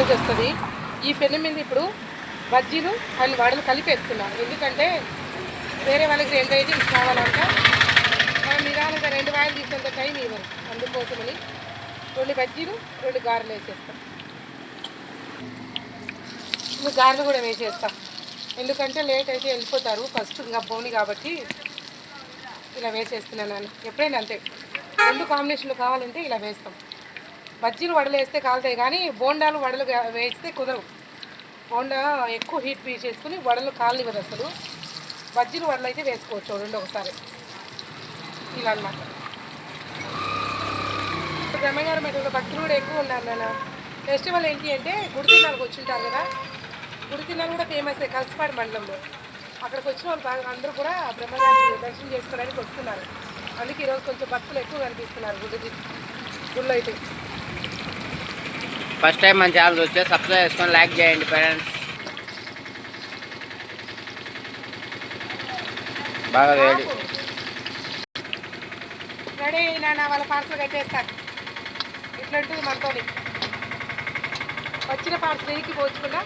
వేయాల్సి వస్తుంది ఈ పెన్ను మీద ఇప్పుడు బజ్జీలు అండ్ వడలు కలిపేస్తున్నాను ఎందుకంటే వేరే వాళ్ళకి రెండు ఐటమ్స్ కావాలంట మనం నిదానంగా రెండు వాయిలు తీసేంత టైం ఇవ్వరు. అందుకోసమని రెండు బజ్జీలు రెండు గారెలు వేసేస్తాం. ఇంకా గారెలు కూడా వేసేస్తాం. ఎందుకంటే లేట్ అయితే వెళ్ళిపోతారు. ఫస్ట్ ఇంకా పోని కాబట్టి ఇలా వేసేస్తున్నాను నేను. ఎప్పుడైనా అంతే. రెండు కాంబినేషన్లు కావాలంటే ఇలా వేస్తాం. బజ్జీలు వడలు వేస్తే కాలుతాయి కానీ బోండాలు వడలు వేస్తే కుదరవు. బోండా ఎక్కువ హీట్ పీ చేసుకుని వడలు కాలనివ్వదు అసలు. బజ్జీలు వడలు అయితే వేసుకోవచ్చు చూడండి ఒకసారి. ఇలా అనమాట ఇప్పుడు బ్రహ్మగారు మెట్ల భక్తులు కూడా ఎక్కువ ఉన్నారు నాన్న. ఫెస్టివల్ ఏంటి అంటే గుడితిన్నాళ్ళకి వచ్చి ఉంటారు కదా. గుడితిన్నాలు కూడా ఫేమస్ కలిసిపాడు మండలంలో. అక్కడికి వచ్చిన వాళ్ళు బాగా అందరూ కూడా బ్రహ్మగారిని దర్శనం చేసుకోవడానికి వస్తున్నారు. అందుకే ఈరోజు కొంచెం భక్తులు ఎక్కువ కనిపిస్తున్నారు గుడి గుళ్ళు అయితే. ఫస్ట్ టైం మన ఛానల్ చూస్తే సబ్స్క్రైబ్ చేసుకొని లైక్ చేయండి ఫ్రెండ్స్. బాగా వేడి రెడీ. అయినా వాళ్ళ పార్సల్ కట్టేస్తారు ఇట్లాంటిది మనతోని. వచ్చిన పార్సల్ ఎనికి పోచుకున్నా